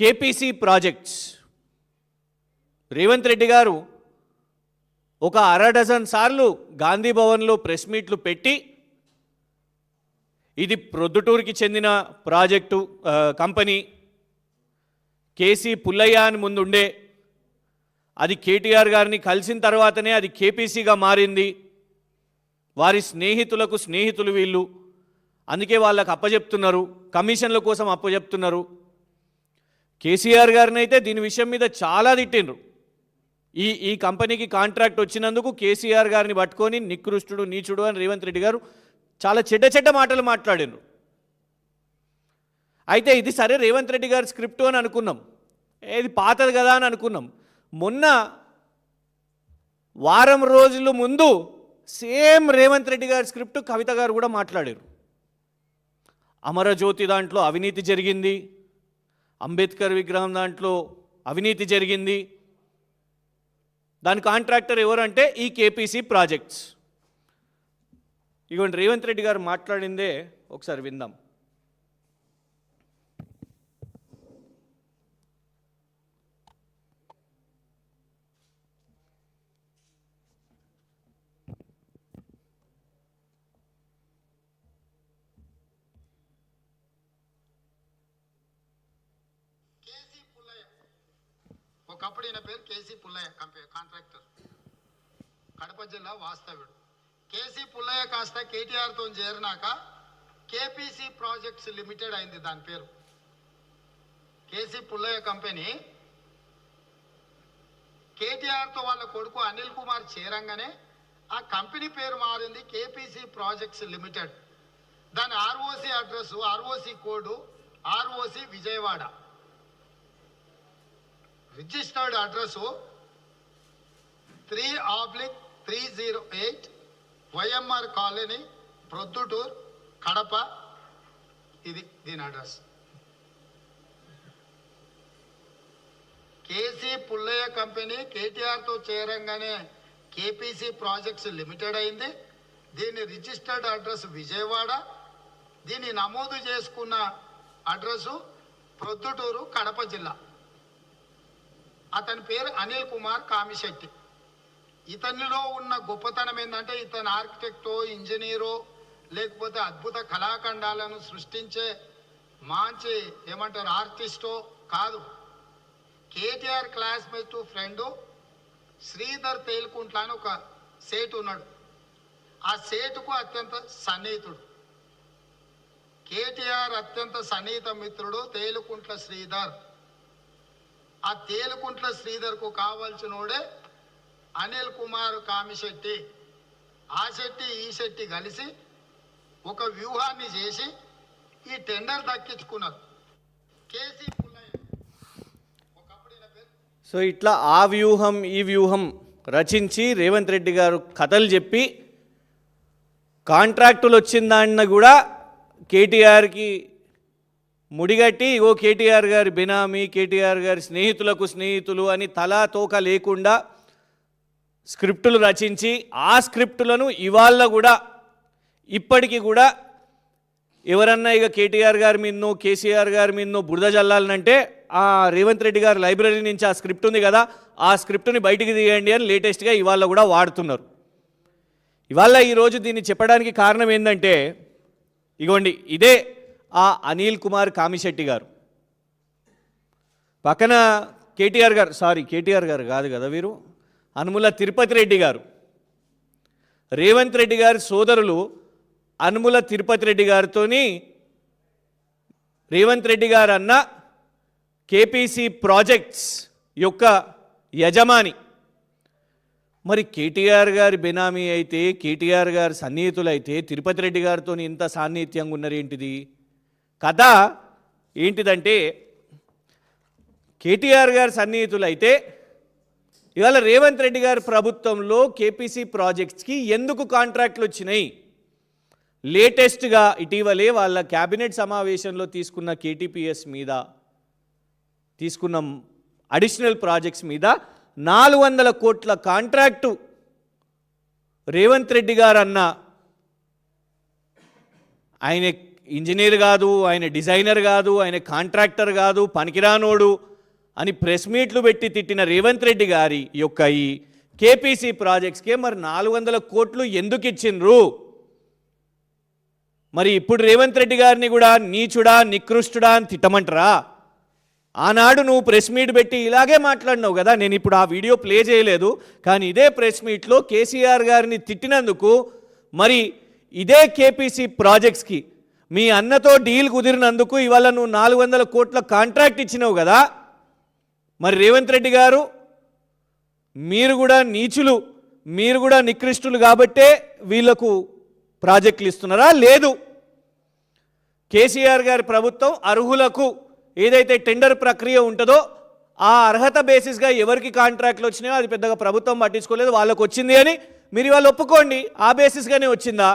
KPC projects. Revanth Reddy గారు ఒక అర డజన్ సార్లు గాంధీ భవన్లో ప్రెస్ మీట్లు పెట్టి ఇది ప్రొద్దుటూరుకి చెందిన ప్రాజెక్టు కంపెనీ. కేసీ పుల్లయ్య అని ముందుండే. అది కేటీఆర్ గారిని కలిసిన తర్వాతనే అది కేపీసీగా మారింది. వారి స్నేహితులకు స్నేహితులు వీళ్ళు. అందుకే వాళ్ళకు అప్పచెప్తున్నారు కమిషన్ల కోసం అప్పచెప్తున్నారు కేసీఆర్ గారిని అయితే దీని విషయం మీద చాలా తిట్టిండ్రు. ఈ ఈ కంపెనీకి కాంట్రాక్ట్ వచ్చినందుకు కేసీఆర్ గారిని పట్టుకొని నికృష్టుడు నీచుడు అని రేవంత్ రెడ్డి గారు చాలా చెడ్డ చెడ్డ మాటలు మాట్లాడినారు అయితే ఇది సరే రేవంత్ రెడ్డి గారి స్క్రిప్ట్ అని అనుకున్నాం. ఇది పాతది కదా అని అనుకున్నాం. మొన్న వారం రోజుల ముందు సేమ్ రేవంత్ రెడ్డి గారి స్క్రిప్ట్ కవిత గారు కూడా మాట్లాడారు. అమరజ్యోతి దాంట్లో అవినీతి జరిగింది. అంబేద్కర్ విగ్రహం దాంట్లో అవినీతి జరిగింది. దాని కాంట్రాక్టర్ ఎవరంటే ఈ కేపీసీ ప్రాజెక్ట్స్. ఇగోండి రేవంత్ రెడ్డి గారు మాట్లాడిందే ఒకసారి విందాం కేసీ పుల్లయ్య ఒకప్పుడు ఈయన పేరు KC Pullaiah company contractor. Kadapa జిల్లా వాస్తవ్యుడు. కేసీ పుల్లయ్య కాస్త కేటీఆర్తో చేరినాక కేపీసీ ప్రాజెక్ట్స్ లిమిటెడ్ అయింది దాని పేరు. కేసీ పుల్లయ్య కంపెనీ కేటీఆర్తో వాళ్ళ కొడుకు అనిల్ కుమార్ చేరంగానే ఆ కంపెనీ పేరు మారింది కేపీసీ ప్రాజెక్ట్స్ లిమిటెడ్. దాని ROC address ROC code ROC Vijayawada. Registered address three oblique three zero eight YMR colony Proddatur Kadapa. ఇది దీని అడ్రస్. కేసీ పుల్లయ్య కంపెనీ కేటీఆర్తో చేరంగానే కేపీసీ ప్రాజెక్ట్స్ లిమిటెడ్ అయింది. దీని రిజిస్టర్డ్ అడ్రస్ విజయవాడ. దీన్ని నమోదు చేసుకున్న అడ్రస్సు ప్రొద్దుటూరు కడప జిల్లా. అతని పేరు అనిల్ కుమార్ కామిశెట్టి. ఇతనిలో ఉన్న గొప్పతనం ఏంటంటే ఇతను ఆర్కిటెక్టో ఇంజనీరో లేకపోతే అద్భుత కళాఖండాలను సృష్టించే మంచి ఏమంటారు ఆర్టిస్టో కాదు. KTR classmate friend Sridhar Telukuntla అని ఒక సేటు ఉన్నాడు. ఆ సేటుకు అత్యంత సన్నిహితుడు. కేటీఆర్ అత్యంత సన్నిహిత మిత్రుడు తేలుకుంట్ల శ్రీధర్. ఆ తేలుకుంట్ల శ్రీధర్కు కావాల్సినోడే అనిల్ కుమార్ కామిశెట్టి. ఆ శెట్టి ఈ శెట్టి కలిసి ఒక వ్యూహాన్ని చేసి ఈ టెండర్ దక్కించుకున్నారు. కేసీ సో ఇట్లా ఆ వ్యూహం ఈ వ్యూహం రచించి రేవంత్ రెడ్డి గారు కథలు చెప్పి కాంట్రాక్టులు వచ్చిన అన్న కూడా కేటీఆర్కి ముడిగట్టి ఓ కేటీఆర్ గారి బినామీ కేటీఆర్ గారి స్నేహితులకు స్నేహితులు అని తలా తోక లేకుండా స్క్రిప్టులు రచించి ఆ స్క్రిప్టులను ఇవాళ కూడా ఇప్పటికీ కూడా ఎవరన్నా ఇక కేటీఆర్ గారి మీదనో కేసీఆర్ గారి మీదనో బురద జల్లాలనంటే ఆ రేవంత్ రెడ్డి గారి లైబ్రరీ నుంచి ఆ స్క్రిప్ట్ ఉంది కదా ఆ స్క్రిప్ట్ని బయటికి తీయండి అని లేటెస్ట్గా ఇవాళ కూడా వాడుతున్నారు. ఇవాళ ఈరోజు దీన్ని చెప్పడానికి కారణం ఏంటంటే ఇగోండి ఇదే ఆ అనిల్ కుమార్ కామిశెట్టి గారు. పక్కన కేటీఆర్ గారు సారీ కేటీఆర్ గారు కాదు కదా వీరు? అనుముల తిరుపతి రెడ్డి గారు. రేవంత్ రెడ్డి గారి సోదరులు అనుముల తిరుపతి రెడ్డి గారితోని రేవంత్ రెడ్డి గారు అన్న కేపీసీ ప్రాజెక్ట్స్ యొక్క యజమాని. మరి కేటీఆర్ గారి బెనామీ అయితే కేటీఆర్ గారి సన్నిహితులైతే తిరుపతి రెడ్డి గారితో ఇంత సాన్నిహిత్యంగా ఉన్నారేంటిది ఏంటిది? కథ ఏంటిదంటే కేటీఆర్ గారి సన్నిహితులైతే ఇవాళ రేవంత్ రెడ్డి గారి ప్రభుత్వంలో కేపీసీ ప్రాజెక్ట్స్కి ఎందుకు కాంట్రాక్ట్లు వచ్చినాయి? లేటెస్ట్గా ఇటీవలే వాళ్ళ క్యాబినెట్ సమావేశంలో తీసుకున్న కేటీపీఎస్ మీద తీసుకున్న అడిషనల్ ప్రాజెక్ట్స్ మీద నాలుగు వందల కోట్ల కాంట్రాక్టు రేవంత్ రెడ్డి గారు అన్న ఆయన ఇంజనీర్ కాదు ఆయన డిజైనర్ కాదు ఆయన కాంట్రాక్టర్ కాదు పనికిరానోడు అని ప్రెస్ మీట్లు పెట్టి తిట్టిన రేవంత్ రెడ్డి గారి యొక్క ఈ కేపీసీ ప్రాజెక్ట్స్కే మరి నాలుగు వందల కోట్లు ఎందుకు ఇచ్చిండ్రు మరి ఇప్పుడు రేవంత్ రెడ్డి గారిని కూడా నీచుడా నికృష్టుడా అని తిట్టమంటారా? ఆనాడు నువ్వు ప్రెస్ మీట్ పెట్టి ఇలాగే మాట్లాడినావు కదా నేను ఇప్పుడు ఆ వీడియో ప్లే చేయలేదు కానీ ఇదే ప్రెస్ మీట్లో కేసీఆర్ గారిని తిట్టినందుకు మరి ఇదే కేపీసీ ప్రాజెక్ట్స్కి మీ అన్నతో డీల్ కుదిరినందుకు ఇవాళ నువ్వు నాలుగు వందల కోట్ల కాంట్రాక్ట్ ఇచ్చినావు కదా? మరి రేవంత్ రెడ్డి గారు మీరు కూడా నీచులు మీరు కూడా నికృష్టులు కాబట్టే వీళ్ళకు ప్రాజెక్టులు ఇస్తున్నారా? లేదు. కేసీఆర్ గారి ప్రభుత్వం అర్హులకు ఏదైతే టెండర్ ప్రక్రియ ఉంటుందో ఆ అర్హత బేసిస్గా ఎవరికి కాంట్రాక్ట్లు వచ్చినాయో అది పెద్దగా ప్రభుత్వం పట్టించుకోలేదు వాళ్ళకు వచ్చింది అని. మీరు ఇవాళ ఒప్పుకోండి ఆ బేసిస్గానే వచ్చిందా?